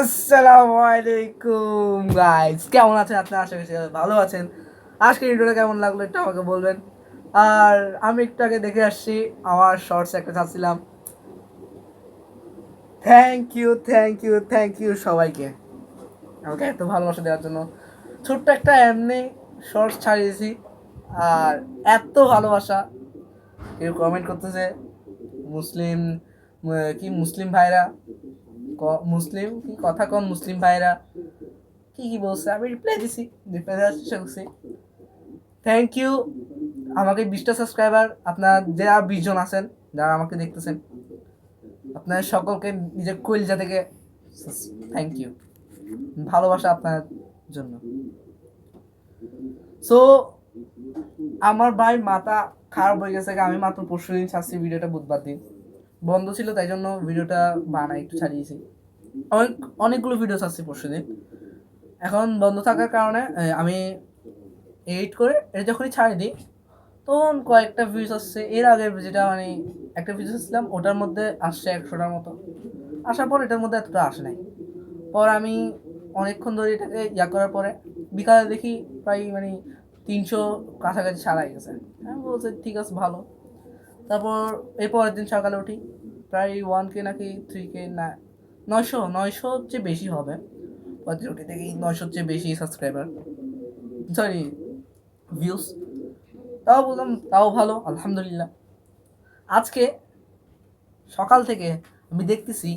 আসসালামু আলাইকুম গাইস কেমন আছেন আপনারা? আশা করছি ভালো আছেন। আজকের ভিডিওটা কেমন লাগল একটু আমাকে বলবেন। আর আমি একটু আগে দেখে আসছি, আমার শর্টস একটা ছাড়ছিলাম। Thank you thank you thank you সবাইকে। আমাকে এত ভালোবাসা দেওয়ার জন্য। ছোট্ট একটা এমনি শর্টস ছাড়িয়েছি, আর এত ভালোবাসা। কেউ কমেন্ট করতেছে, মুসলিম, কি মুসলিম ভাইরা? মুসলিম কি কথা কন মুসলিম ভাইরা কি কি বলছে? আমি রিপ্লাই দিছি রিপ্লাই দেওয়ার চেষ্টা করছি। থ্যাংক ইউ আমাকে বিশটা সাবস্ক্রাইবার আপনার যারা বিশ জন আছেন, যারা আমাকে দেখতেছেন, আপনার সকলকে নিজের কইলজা থেকে থ্যাংক ইউ ভালোবাসা আপনার জন্য। সো আমার ভাই মাথা খারাপ হয়ে গেছে, আমি মাত্র পরশু দিন ছাড়ছি, ভিডিওটা বুধবার দিন। বন্ধ ছিল, তাই জন্য ভিডিওটা বানাই একটু ছাড়িয়েছি। অনেক, অনেকগুলো ভিডিও ছাড়ছি পরশু দিন এখন বন্ধ থাকার কারণে আমি এডিট করে এটা যখনই ছাড়ি দিই, তখন কয়েকটা ভিউজ আসছে। এর আগে যেটা মানে একটা ভিডিও ছিলাম ওটার মধ্যে আসছে একশোটার মতো। আসার পর এটার মধ্যে এতটা আসে নাই। পর আমি অনেকক্ষণ ধরে এটাকে ইয়া করার পরে, বিকালে দেখি প্রায় মানে তিনশো কাছাকাছি ছাড়াই গেছে। হ্যাঁ বলছি, ঠিক আছে, ভালো। তারপর এর পরের দিন সকালে উঠি, প্রায় ওয়ান কে নাকি থ্রি কে না, নয়শো নয়শো চেয়ে বেশি হবে। পরের উঠে দেখি নয়শোর চেয়ে বেশি সাবস্ক্রাইবার সরি ভিউস তাও বললাম, তাও ভালো, আলহামদুলিল্লাহ। আজকে সকাল থেকে আমি দেখতেছি,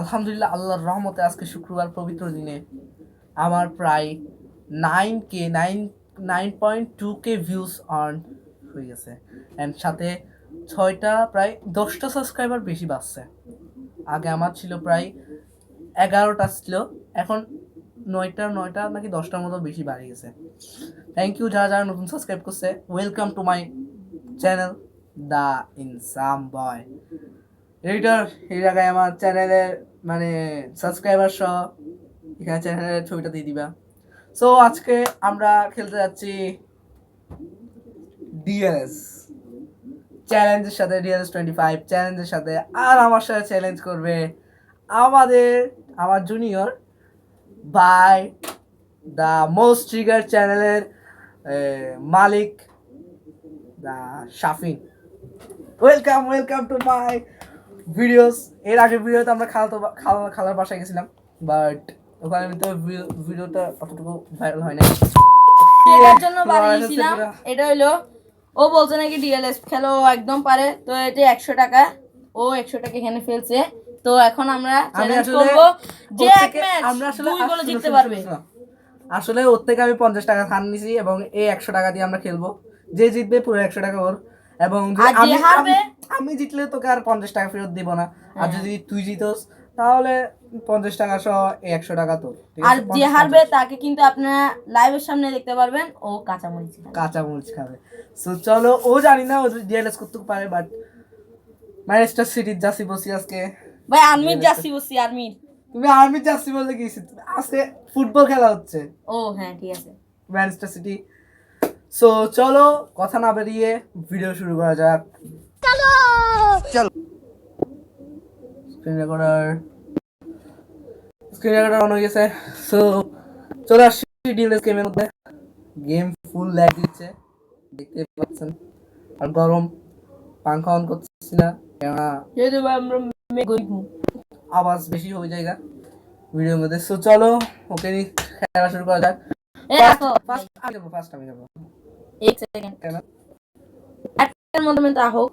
আলহামদুলিল্লাহ আল্লাহর রহমতে আজকে শুক্রবার পবিত্র দিনে আমার প্রায় nine K nine nine point two K views earn হয়ে গেছে। অ্যান্ড সাথে ছয়টা প্রায় দশটা সাবস্ক্রাইবার বেশি বাড়ছে। আগে আমার ছিল প্রায় এগারোটা ছিল, এখন নয়টা নয়টা নাকি দশটার মতো বেশি বাড়ে গেছে। থ্যাংক ইউ যারা যারা নতুন সাবস্ক্রাইব করছে welcome to my channel the insane boy editor এই জায়গায় আমার চ্যানেলের মানে সাবস্ক্রাইবার সহ এখানে চ্যানেলের ছবিটা দিয়ে দিবা। সো আজকে আমরা খেলতে যাচ্ছি ডিএলএস চ্যালেঞ্জের সাথে ডিএলএস টোয়েন্টি ফাইভ চ্যালেঞ্জের সাথে আর আমার সাথে চ্যালেঞ্জ করবে আমাদের আমার junior by the most trigger চ্যানেলের মালিক the Shafin. Welcome welcome to my videos এর আগের ভিডিওতে আমরা খালাতো খালা খালার বাসায় গেছিলাম বাট ওখানে তো ভিডিওটা অতটুকু ভাইরাল হয় না এটার জন্য বানিয়েছিলাম এটা হইল ও বলছে নাকি ডিএলএস খেলো একদম পারে। তো এটা একশো টাকা ও একশো টাকা এখানে ফেলছে। তো এখন আমরা চ্যালেঞ্জ করব যে এক ম্যাচ আমরা আসলে দুই গোলে জিততে পারবে। আসলে ওর থেকে আমি পঞ্চাশ টাকা ধার নিছি এবং এই একশো টাকা দিয়ে আমরা খেলব। যে জিতবে পুরো একশো টাকা ওর। এবং আমি জিতলে তোকে আর পঞ্চাশ টাকা ফেরত দিব না। আর হ্যাঁ। যদি তুই জিতস তাহলে পঞ্চাশ টাকা সহ একশো টাকা তোর ঠিক আর যে হারবে তাকে কিন্তু আপনারা লাইভের সামনে দেখতে পারবেন ও কাঁচামরিচ খাবে। কাঁচা মরিচ খাবে। সো চলো ও জানি না ও ডিএলএস করতে পারে বাট ম্যানচেস্টার সিটির জার্সি বসি আজকে। ভাই আর্মির যাচ্ছি বসি আর্মির তুমি আর্মি জার্সি বলতে গিয়েছি আজকে ফুটবল খেলা হচ্ছে। ও হ্যাঁ ঠিক আছে। ম্যানচেস্টার সিটি সো চলো কথা না বেরিয়ে ভিডিও শুরু করা যাক। চলো! চলো। Screen recorder screen recorder on হয়ে গেছে। সো চলে আসছি ডিএলএস গেমের মধ্যে। গেম ফুল ল্যাগ দিচ্ছে। দেখতে পাচ্ছেন। আর গরম। পাংখা অন করতেছি না। কেননা। আওয়াজ বেশি হয়ে যায় ভিডিওর মধ্যে। সো চলো ওকে নিয়ে খেলা শুরু করা যাক। ফার্স্ট আমি যাব ফার্স্ট আমি যাব। এক সেকেন্ড কেন? একটার মধ্যে তা হোক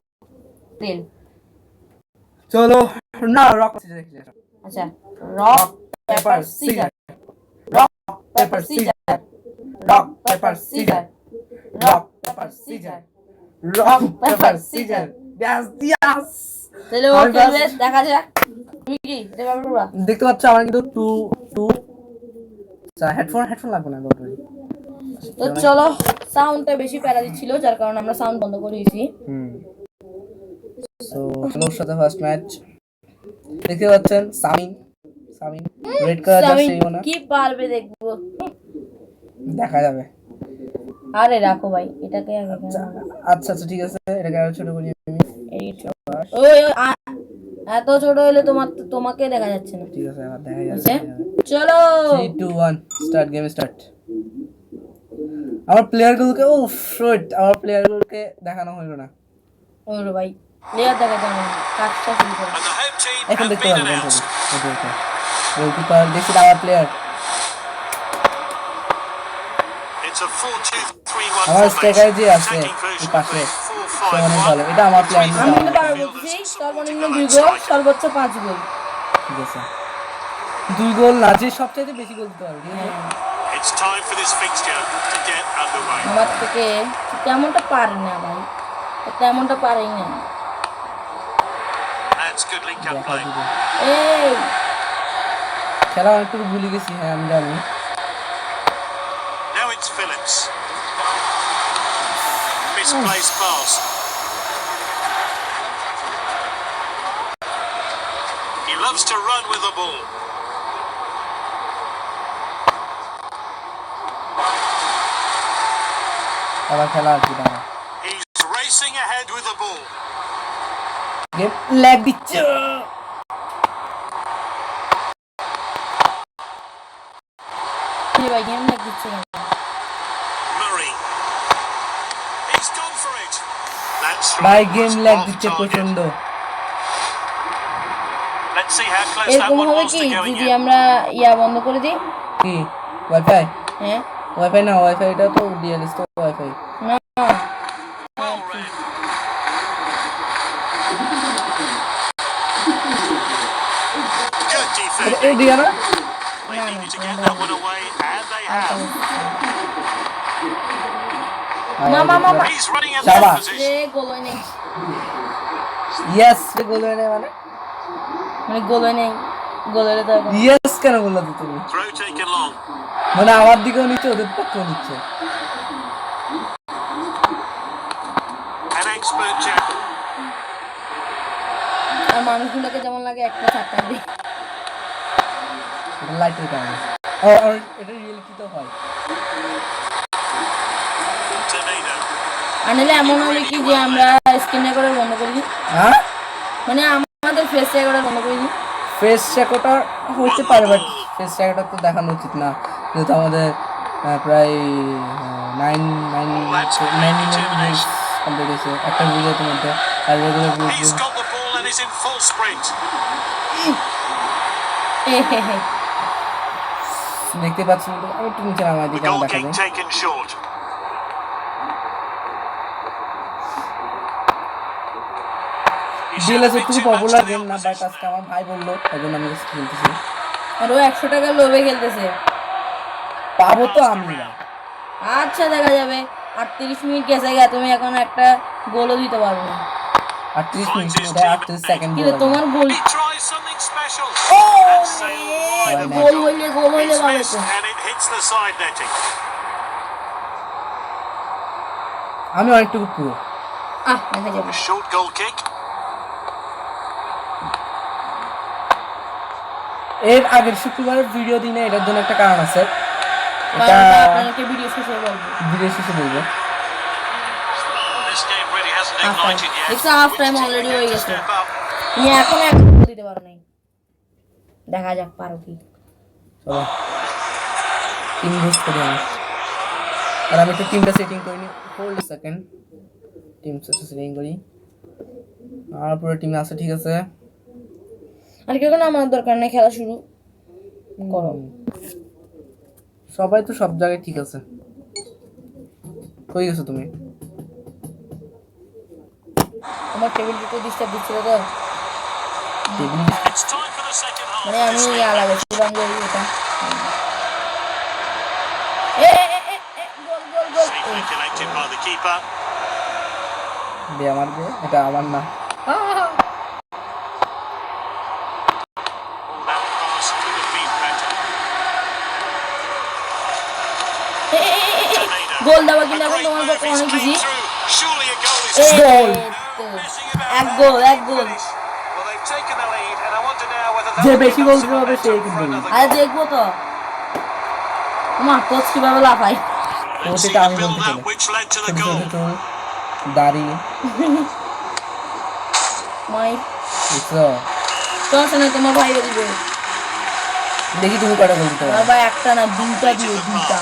চলো না রক আচ্ছা rock paper paper scissor scissor rock paper scissor rock paper scissor rock paper scissor rock paper scissor yes yes তাহলে ও আমি খেলবে বাস- দেখা যাক। তুমি কি? এটা ব্যবহার করবা? দেখতে পাচ্ছ আমার কিন্তু টু টু হেডফোন হেডফোন লাগবে না তো চলো সাউন্ডটা বেশি প্যারা দিচ্ছিল যার কারণে আমরা সাউন্ড বন্ধ করে দিয়েছি। হুম। সো চলো সাথে ফার্স্ট ম্যাচ দেখতে পাচ্ছেন সামিন সামিন রেড আমি জার্সি না। কি পারবে দেখব? দেখা যাবে। আরে রাখো ভাই এটাকে আচ্ছা আচ্ছা ঠিক আছে এটাকে আরও ছোট করি আমি। ওই এত ছোট হলে তোমার তোমাকে দেখা যাচ্ছে না। ঠিক আছে আবার দেখা? যাচ্ছে চলো। Three two one start game start আমার প্লেয়ারগুলোকে ও শট আমার প্লেয়ারগুলোকে দেখানো হলো না। ওরে ভাই। প্লেয়ার দেখা যাবে কাজটা শুরু করো And the home team এখন দেখতে been পারব announced. গোলকিপার দেখছি আমার প্লেয়ার It's a 4-2-3-1 আমার স্ট্রাইকার যে আছে পাশে। অনেক ভালো। এটা আমার প্লেয়ার আমি কিন্তু বলতেছি সর্বনিম্ন দুই গোল সর্বোচ্চ পাঁচ গোল। ঠিক আছে। দুই গোল না যে সবচাইতে বেশি গোল দিতে পারবে. আমার থেকে তেমনটা পারি না ভাই? তেমনটা পারি না। That's good link-up দেখা play. দিবে এই খেলা অনেকটুকু ভুলে গেছি হ্যাঁ আমি জানি Now it's Phillips. Misplaced pass. He loves to run with the ball. আবার খেলা আর কি দাঁড়া ল্যাগ দিচ্ছে। ভাই গেম লাগ দিচ্ছে ভাই গেম ল্যাগ দিচ্ছে. প্রচণ্ড Let's see how close that এরকম one হবে কি? যদি. আমরা ইয়া বন্ধ করে দিই? কি? ওয়াইফাই হ্যাঁ। ওয়াইফাই না ওয়াইফাই এটা তো ডিএলএস তো ওয়াইফাই না। দিয়া না needed to get that one away, and they have. মা মা মা মা He's running Shabba. that রে position. গোল হয় নাই ইয়েস গোল হয়ে নেই মানে মানে গোল হয় নাই গোল হলে এখন ইয়েস কেন বললা তো তুমি Throw taken long. মানে আমার দিকেও নিচ্ছে ওদের পক্ষেও নিচ্ছে An expert jackal. আর মানুষগুলোকে যেমন লাগে একটা চারটা দিই এটা লাইটের কারণে আর এটা রিয়েলিটি তো হয়. আর নাহলে এমন হবে কি যে আমরা স্ক্রিনে করে বন্ধ করে দিই হ্যাঁ? মানে আমাদের ফেস করে বন্ধ করে দিই ফেস শেকোটা হতে পারে বাট ফেস শেকোটা তো দেখানো উচিত না। যেহেতু আমাদের প্রায় nine nine nine minute complete হয়েছে। একটা ভিডিওর মধ্যে। আর রেগুলার He's দেখতে পাচ্ছি তো, আমি একটু নিচে নামাই দিই কেমন দেখা যায় ডিএলএস much পপুলার গেম না বাট. আজকে আমার ভাই বলল তাই জন্য আমি খেলতেছি। আর ও একশো টাকা লোভে খেলতেছে। পাবো তো আমি আচ্ছা দেখা যাবে। আটত্রিশ মিনিট গেছে গা তুমি এখন একটা গোলও দিতে পারবে না। আটত্রিশ মিনিট আটত্রিশ সেকেন্ড তোমার গোল গোল. হইলে গোল হইলে ভালো তো. আমি অনেকটুকু পুরো আহ দেখা যাবে A short goal এর আগের শুক্রবারের ভিডিও দিনে এটার জন্য একটা কারণ আছে আপনাদেরকে ভিডিও শেষে বলব ভিডিও শেষে বলব half time already হয়ে গেছে তুমি এখন এক দিতে পারো নাই দেখা যাক পারো কি। চলো। করি আমি আর আমি একটু টিমটা সেটিং করি নি। হোল্ড সেকেন্ড টিম সেটিং করি। আর পুরো টিম আছে ঠিক আছে। আর কেউ আমার দরকার নেই খেলা শুরু করো। সবাই তো সব জায়গায় ঠিক আছে। কই গেছো তুমি। আমার টেবিলটিতে ডিস্টার্ব দিচ্ছিল তো টেবিল মানে আমি ইয়া game. লাগাইছিলাম যে এটা. দে আমার দে এটা আমার না. গোল দেওয়া কিন্তু এখন তোমার. পক্ষে অনেক about এক গোল এক গোল যে বেশি গোল দিতে সেই কিন্তু আরে দেখব তো। মা কোচ কীভাবে লাফাই? ওটা আমি বলতে চুল দাড়ি। মাই। বুঝছ? সমস্যা নেই তোমার ভাইও দিবে দেখি তুমি কটা আমার ভাই একটা না দুইটা দিবে দুইটা।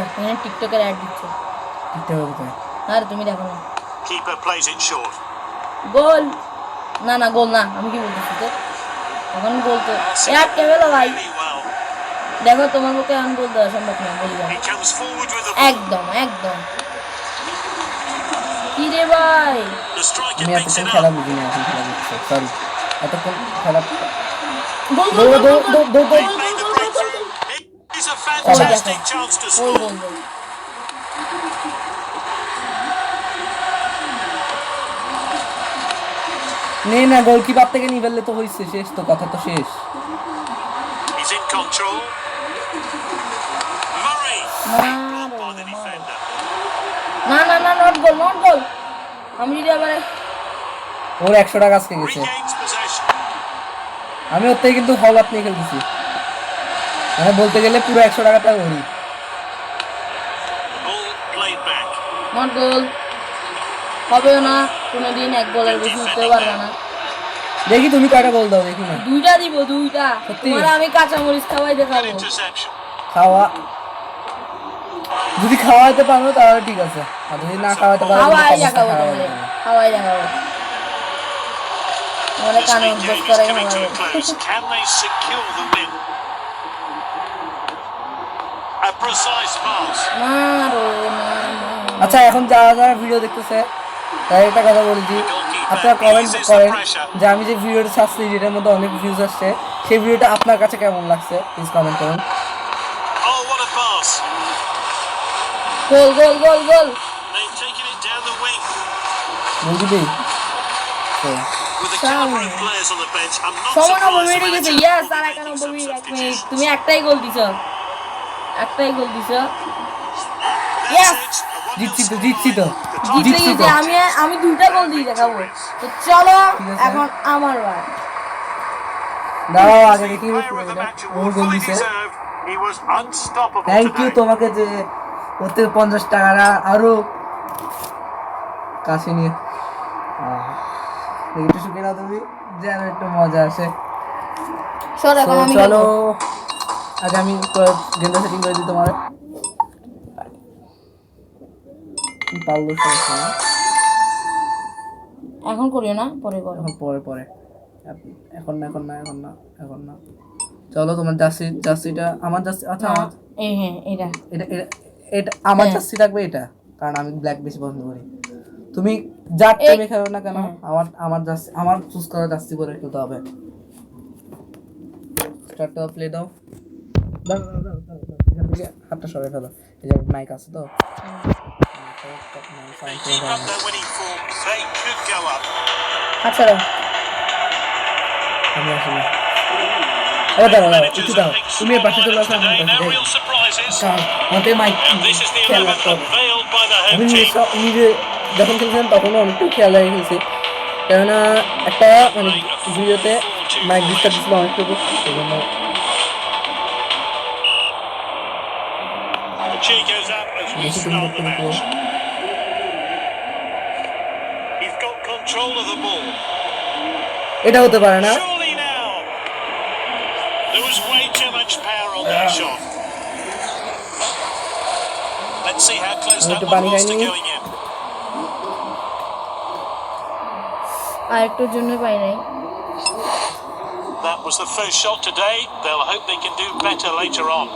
এখানে টিকটকের অ্যাড দিচ্ছে। দিতে কোথায় আরে তুমি দেখো না। Keeper plays it short. গোল। না না গোল না আমি কি বলতেছি তো এখন গোল তো। এ আটকে গেলো ভাই? দেখো তোমার এখন গোল দেওয়া সম্ভব না বলি. একদম একদম। কি রে ভাই? আমি এতক্ষণ খেলা বুঝি না এখন খেলা বুঝছি সরি এতক্ষণ খেলা গোল গোল দৌড়, গোল দৌড়, দৌড়, দৌড়, He made the breakthrough. It is a Oh, fantastic yeah. chance to goal score. গোল গোল নে না গোলকিপার থেকে নিয়ে ফেললে তো হয়েছে শেষ তো কথা তো শেষ. না না না নট গোল নট গোল আমি যদি আবার ওর একশো টাকা আজকে গেছে. আমি ওর থেকে কিন্তু হল নিয়ে খেলতেছি। মানে বলতে গেলে পুরো একশো টাকাটা ওরই। Ball নট গোল হবেও না কোনোদিন এক গোলের বেশি উঠতে পারবে না। দেখি তুমি কয়টা গোল দাও দেখি না। দুইটা দিব দুইটা। তোমার আমি কাঁচামরিচ খাওয়াই দেখাবো। খাওয়া। যদি খাওয়াতে পারো তাহলে ঠিক আছে। আর যদি না খাওয়াতে পারো খাওয়াই দেখাবো খাওয়াই দেখাবো। তোমারে কানে is করে খাওয়াবো close. Can they secure the win? A precise pass. মারো মারো আচ্ছা এখন যারা যারা ভিডিও দেখতেছে তাই একটা কথা বলছি আপনারা কমেন্ট করেন যে আমি যে ভিডিওটা ছাড়ছি যেটার মধ্যে অনেক ভিউজ আসছে সেই ভিডিওটা আপনার কাছে কেমন লাগছে? প্লিজ কমেন্ট করুন। Oh. Goal goal goal goal. সমান গেছে। ইয়াস আর এক মিনিট। তুমি একটাই গোল দিছ। একটাই গোল দিছ। জিতছি তো জিতছি তো। জিতছি তো। আমি আমি দুইটা গোল দিয়ে দেখাবো। তো চলো এখন আমার বার দাঁড়াও আগে দেখি গোল দিছে। থ্যাংক ইউ তোমাকে যে থেকে পঞ্চাশ টাকাটা আরও কাছে নিয়ে। একটু শুকিয়ে নাও তুমি। যেন একটু মজা আসে। চল। আগে আমি গেমটা সেটিং করে দিই তোমার। পারল সমস্যা নেই। এখন করিও না পরে করো। এখন পরে পরে। এখন- না এখন না এখন না এখন না। চলো তোমার জার্সি জার্সিটা আমার জার্সি আচ্ছা আমার এই হ্যাঁ এটা। এটা এটা আমার হ্যাঁ। জার্সি থাকবে এটা কারণ আমি ব্ল্যাক বেশি পছন্দ করি। তুমি যার এই- টিমে খেলো না কেন হ্যাঁ। আমার আমার জার্সি আমার চুজ করা জার্সি করে খেলতে হবে। স্টার্টটা প্লে দাও হাতটা সরে ফেলো। এই যে মাইক আছে তো. আচ্ছা তুমি মাইক নিজে- যখন খেলছিলাম তখনও অনেকটাই খেয়াল রেখে খেলছি। কেননা একটা মানে ভিডিওতে মাইক ডিস্টার্ব দিচ্ছিল অনেকটুকু। সেই জন্য up as we বেশি তুমি start করতে the দিতে match. He's got control of the ball. এটা হতে পারে না Surely now. There was way too much power on that shot. Let's see how close আমি that একটু one পানি was to খাইনি। going in. আর একটুর জন্য পাই নাই That was the first shot today. They'll hope they can do better later on.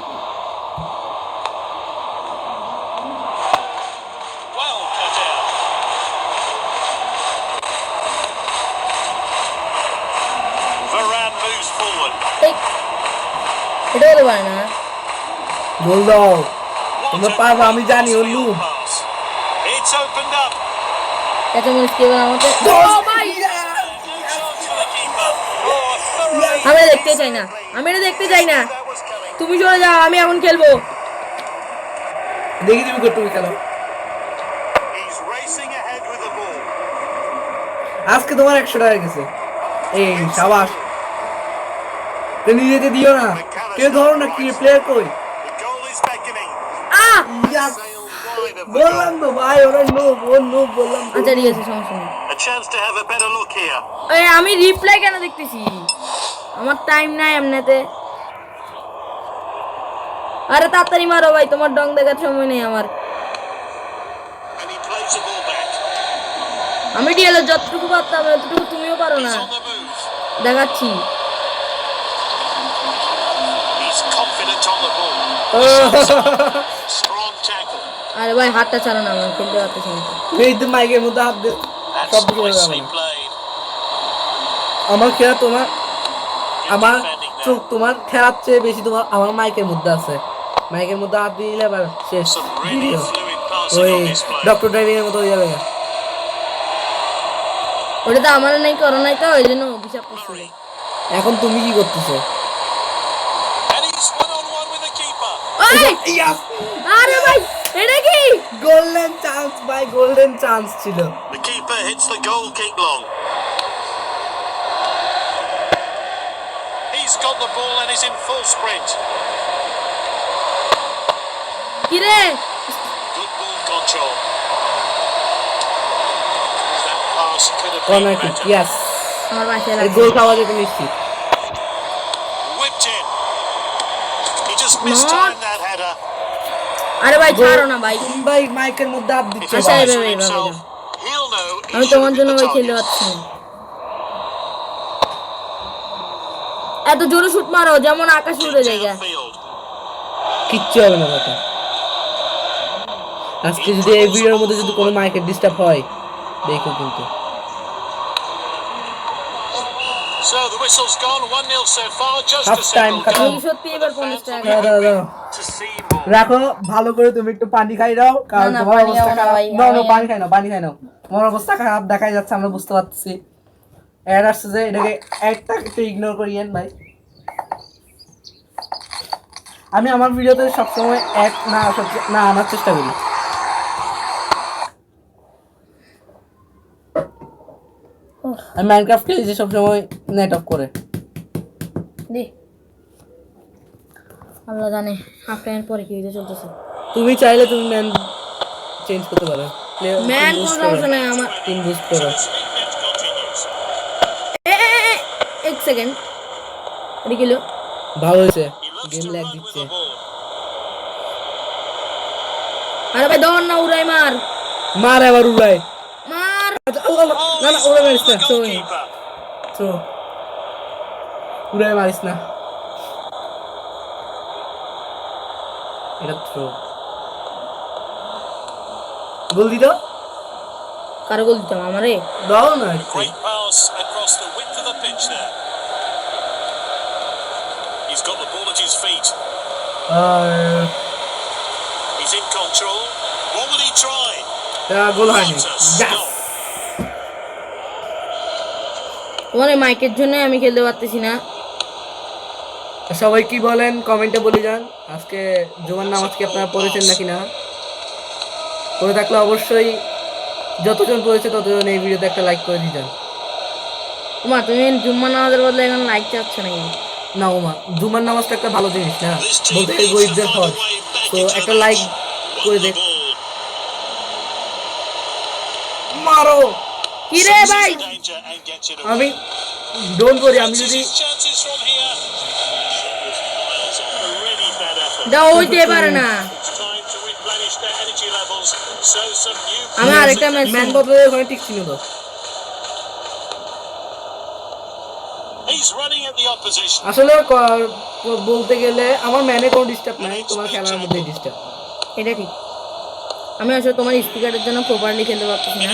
এটা বলে না? আমি জানি ওর লুপ। আমি দেখতে চাই না। আমি এটা দেখতে চাই না। তুমি চলে যাও আমি এখন খেলব। দেখি তুমি তুমি খেলো। আজকে তোমার একশো টাকা গেছে। এই সাবাস। নিজেকে দিও না। কেউ ধরো না কি? প্লেয়ার কই? বললাম তো ভাই ওরা নো ও নো বললাম আচ্ছা ঠিক আছে সমস্যা নেই. এই আমি রিপ্লাই কেন দেখতেছি? আমার টাইম নাই এমনিতে। আরে তাড়াতাড়ি মারো ভাই তোমার ডং দেখার সময় নেই আমার. আমি ডিএল যতটুকু পারতাম ততটুকু তুমিও পারো না. দেখাচ্ছি। আরে ভাই হাতটা না আমার খেলতে পারতেছি না। এই তো মাইকের মধ্যে হাত দে That's সব আমার খেলা তোমার আমার চোখ তোমার খেলার চেয়ে বেশি তোমার আমার মাইকের মধ্যে আছে। মাইকের মধ্যে হাত দিয়ে দিলে আবার শেষ। ভিডিও ওই ডক্টর ড্রাইভিং এর মতো হয়ে যাবে। ওটা তো আমার নাই করো নাই তো ওই জন্য অভিশাপ করছিল এখন তুমি কি করতেছো? আরে ভাই এটা কি গোল্ডেন চান্স ভাই গোল্ডেন চান্স ছিল The keeper hits the goal kick long. He's got the ball and is in full sprint. কি রে Good ball control. That pass could have corner been kick better. ইয়াস আমার পাশে এই লাগছে গোল খাওয়া যেতে নিশ্চিত Whipped in. He just mistimed that header. আরে ভাই ছাড়ো না ভাই। ভাই মাইকের মধ্যে হাত দিচ্ছ আচ্ছা। এভাবে, এভাবে আমি তোমার জন্য ভাই the খেলতে পারছি এত জোরে শুট মারো যেমন আকাশ উড়ে downfield. কিচ্ছু হবে না কথা আজকে যদি এই ভিডিওর মধ্যে যদি কোনো মাইকের ডিস্টার্ব হয় দেখো কিন্তু। So the whistle's gone. 1 0 so far. Just Half to time, more. রাখো ভালো করে তুমি একটু পানি খাই দাও কারণ না, তোমার পানি অবস্থা না খারাপ। ভাই, না না আমি- পানি খাই নাও পানি খাই নাও তোমার অবস্থা খারাপ দেখাই যাচ্ছে আমরা বুঝতে পারছি এর আসছে যে এটাকে একটা একটু ইগনোর করিয়েন ভাই। আমি আমার ভিডিওতে সবসময় এক না না আনার চেষ্টা করি। আমি মাইনক্রাফট খেলি যে সবসময় নেট অফ করে। দি। আল্লাহ জানে হাফ টাইমের পরে কি হইতে চলতেছে। তুমি চাইলে তুমি ম্যান চেঞ্জ করতে পারো। ম্যান কোনো সমস্যা নাই আমার টিম বুস্ট করো। এক সেকেন্ড এটা কিলো ভালো হয়েছে। গেম ল্যাগ দিচ্ছে। আরে ভাই দৌড় না উড়াই মার। মার আবার উড়াই। না না উড়াই মারিস না থ্রো Goalkeeper. থ্রো উড়াই মারিস না এটা থ্রো গোল দিত কারও গোল দিতাম আমারে দাও না একটু। Great pass across the width of the pitch there. He's got the ball at his feet. R He's in control. What will he try? এটা গোল হয়নি What a Yes! তোমার এই মাইকের জন্য আমি খেলতে পারতেছি না। সবাই কি বলেন? কমেন্টে বলে যান। আজকে জুমার নামাজ কি আপনারা পড়েছেন নাকি না? করে থাকলে অবশ্যই যতজন পড়েছে ততজন এই ভিডিওতে একটা লাইক করে দিয়ে যান। তোমার তুমি জুম্মা নামাজের বদলে এখন লাইক চাচ্ছ নাকি? না ওমা জুমার নামাজটা একটা ভালো জিনিস না? বলতে to গরিবদের হজ তো একটা লাইক করে দেখ. মারো! কিরে ভাই? আমি ডোন করি আমি যদি আসলে বলতে গেলে আমার ম্যানে কোনো ডিস্টার্ব নাই তোমার খেলার মধ্যে ডিস্টার্ব এটা ঠিক। আমি আসলে তোমার স্পিকারের জন্য প্রপারলি খেলতে পারতাম না।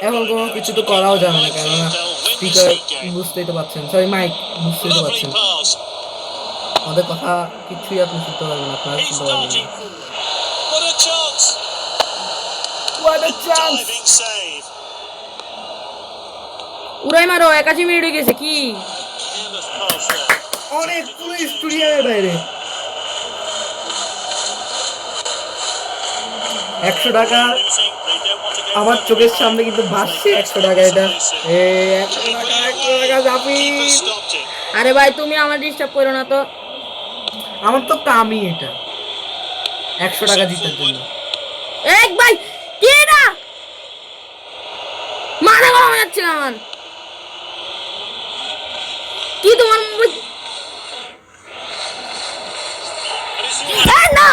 এখন কোনো কিছু তো করাও যাবে না কেননা স্পিকার বুঝতেই তো পারছেন সরি মাইক বুঝতেই তো পারছেন আমাদের কথা কিছুই আপনি শুনতে পারবেন না আপনারা শুনতে পারবেন না What a chance. What a chance! Diving save. উড়াই মারো একাশি মিনিট হয়ে গেছে কি. অনেক পুরো স্টুডিয়ামের বাইরে একশো টাকা আমার চোখের সামনে কিন্তু ভাসছে একশো টাকা এটা. আরে ভাই তুমি আমার ডিস্টার্ব করো না তো। আমার তো কামই এটা। একশো টাকা জিতার জন্য এক ভাই কি এটা? মাথা গরম যাচ্ছে আমার। কি তোমার না!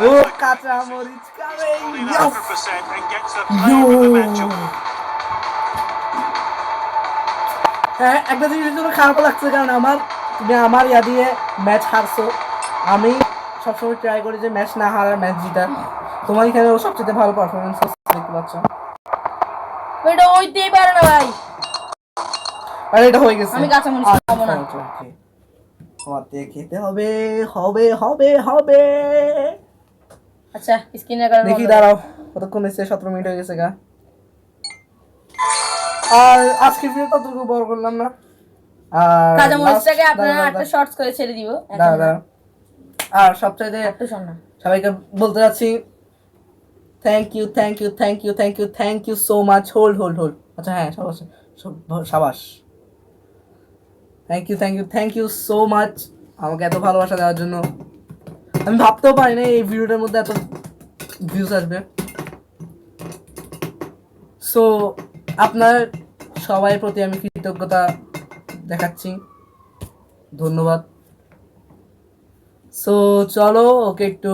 ও কাঁচা মরিচ খাবে Yes! 100% and gets the player of the award. হ্যাঁ একটা জিনিসের জন্য খারাপ লাগছে কারণ আমার তুমি আমার ইয়া দিয়ে ম্যাচ হারছো। আমি সবসময় ট্রাই করি যে ম্যাচ না হারার ম্যাচ জিতার। তোমার এখানে ও সবচেয়ে ভালো পারফরমেন্স দেখতে পাচ্ছ। এটা হইতেই পারে না ভাই। আর এটা হয়ে গেছে। আমি কাঁচামরিচ আচ্ছা, খাব না। খেতে হবে হবে হবে হবে। আচ্ছা স্ক্রিনের কারণে দেখি দাঁড়াও কতক্ষণ সতেরো মিনিট হয়ে গেছে গা। আর আজকে ততটুকু বড় করলাম না। আর কাঁচা মরিচটাকে আপনারা একটা শর্টস করে ছেড়ে দিব দাঁড়াও। আর সবচাইতে একটু শোন না। সবাইকে বলতে যাচ্ছি thank you thank you thank you thank you thank you so much hold hold hold আচ্ছা হ্যাঁ সাবাস সাবাস। Thank you thank you thank you so much আমাকে এত ভালোবাসা দেওয়ার জন্য। আমি ভাবতেও পারি না এই ভিডিওটার মধ্যে এত ভিউজ আসবে। সো আপনার সবাই প্রতি আমি কৃতজ্ঞতা দেখাচ্ছি। ধন্যবাদ। সো চলো ওকে একটু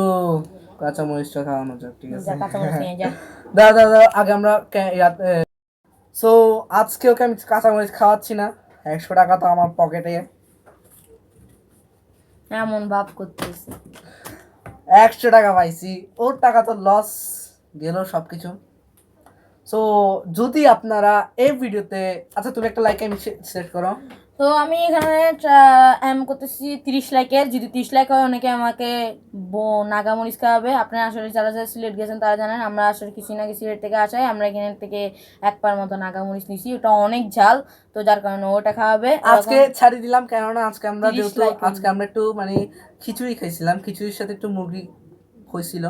কাঁচা মরিচটা খাওয়ানো যাক ঠিক আছে? দাদা দাদা আগে আমরা সো আজকে ওকে আমি কাঁচা মরিচ খাওয়াচ্ছি না। একশো টাকা তো আমার পকেটে। এমন ভাব করতেছে একশো টাকা পাইছি ওর টাকা তো লস গেল সব কিছু সো যদি আপনারা এই ভিডিওতে আচ্ছা তুমি একটা লাইক আমি শেষ করো। তো আমি এখানে এম করতেছি তিরিশ লাইকের যদি তিরিশ লাইক হয় অনেকে আমাকে বো- নাগামরিচ খাওয়াবে। আপনারা আসলে যারা যারা সিলেট গেছেন তারা জানেন আমরা আসলে কিছু না কিছু সিলেট থেকে আসাই। আমরা এখান থেকে এক পার মতো নাগামরিচ নিছি। ওটা অনেক ঝাল তো যার কারণে ওটা খাওয়াবে। আজকে ছাড়ি দিলাম কেননা আজকে আমরা যেহেতু আজকে আমরা একটু মানে খিচুড়ি খাইছিলাম। খিচুড়ির সাথে একটু মুরগি হয়েছিল।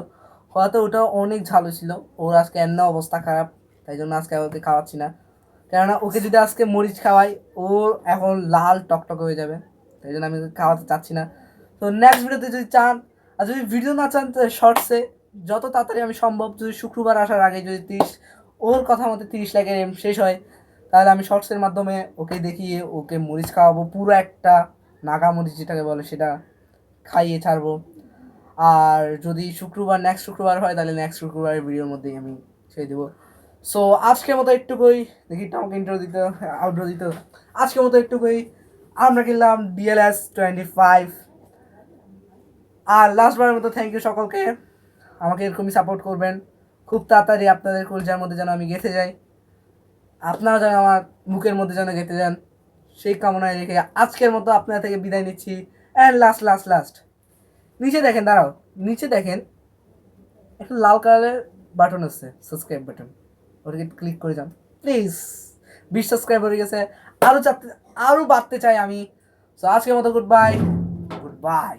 হয়তো ওটা অনেক ঝাল হয়েছিল। ওর আজকে এমন অবস্থা খারাপ তাই জন্য আজকে ওকে খাওয়াচ্ছি না। কেননা ওকে যদি আজকে মরিচ খাওয়াই, ও এখন লাল টকটক হয়ে যাবে। তাই জন্য আমি খাওয়াতে চাচ্ছি না। তো নেক্সট ভিডিওতে যদি চান, আর যদি ভিডিও না চান তো শর্টসে যত তাড়াতাড়ি আমি সম্ভব যদি শুক্রবার আসার আগে যদি তিরিশ, ওর কথা মতো তিরিশ লাখের এম শেষ হয়, তাহলে আমি শর্টসের মাধ্যমে ওকে দেখিয়ে ওকে মরিচ খাওয়াবো। পুরো একটা নাগা মরিচ যেটাকে বলে, সেটা খাইয়ে ছাড়বো। আর যদি শুক্রবার নেক্সট শুক্রবার হয়, তাহলে নেক্সট শুক্রবারের ভিডিওর মধ্যেই আমি ছেড়ে দেবো। সো আজকের মতো একটুকুই। দেখি আমাকে ইন্টারো দিতে আউটডো দিতে আজকের মতো একটুকুই। আমরা কিনলাম ডিএলএস টোয়েন্টি ফাইভ আর লাস্টবারের মতো থ্যাংক ইউ সকলকে। আমাকে এরকমই সাপোর্ট করবেন। খুব তাড়াতাড়ি আপনাদের কলজার মধ্যে যেন আমি গেঁথে যাই। আপনারা যেন আমার মুখের মধ্যে যেন গেঁথে যান। সেই কামনায় রেখে আজকের মতো আপনার থেকে বিদায় নিচ্ছি। অ্যান্ড লাস্ট লাস্ট লাস্ট নিচে দেখেন, দাঁড়াও। নিচে দেখেন, একটা লাল কালারের বাটন আছে সাবস্ক্রাইব বাটন ওটাকে ক্লিক করে যান। প্লিজ বিশ সাবস্ক্রাইব হয়ে গেছে। আরও চাপতে আরও বাড়তে চাই আমি। সো আজকের মতো গুড বাই গুড বাই